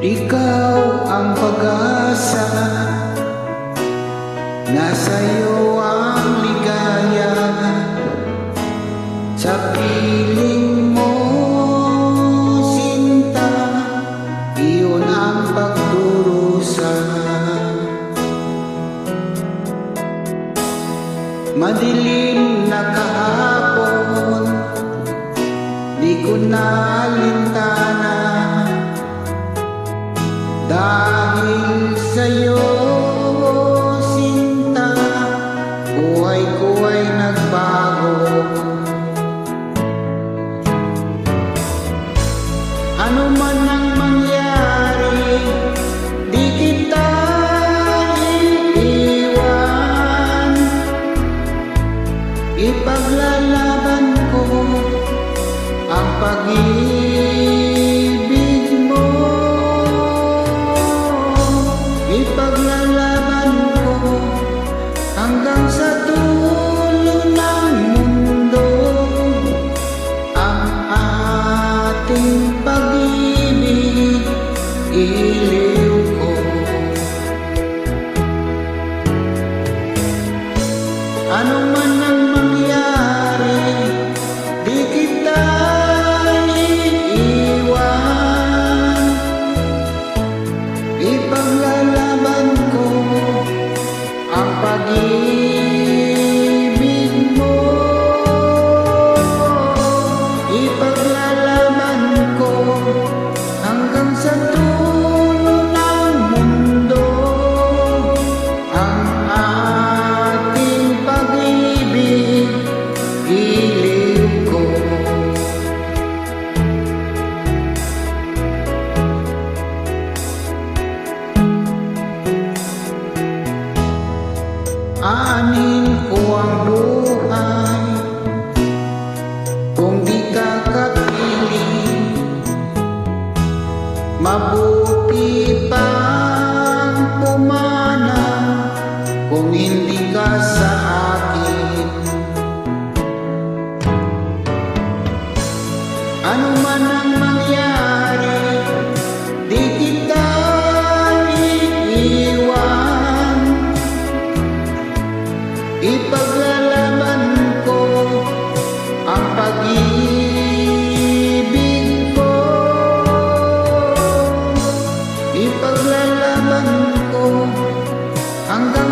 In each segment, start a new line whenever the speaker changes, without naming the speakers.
Ikaw ang pag-asa. Nasa iyo ang ligaya. Sa piling mo sinta Iyon ang pagdurusa. Madilim na kahapon Di ko na alintan buhay ko ay nagbago. Ano man ang mangyari Di kita iiwan Ipaglalaban ko ang pag-ibig mabuti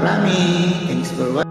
marami. Thanks for watching.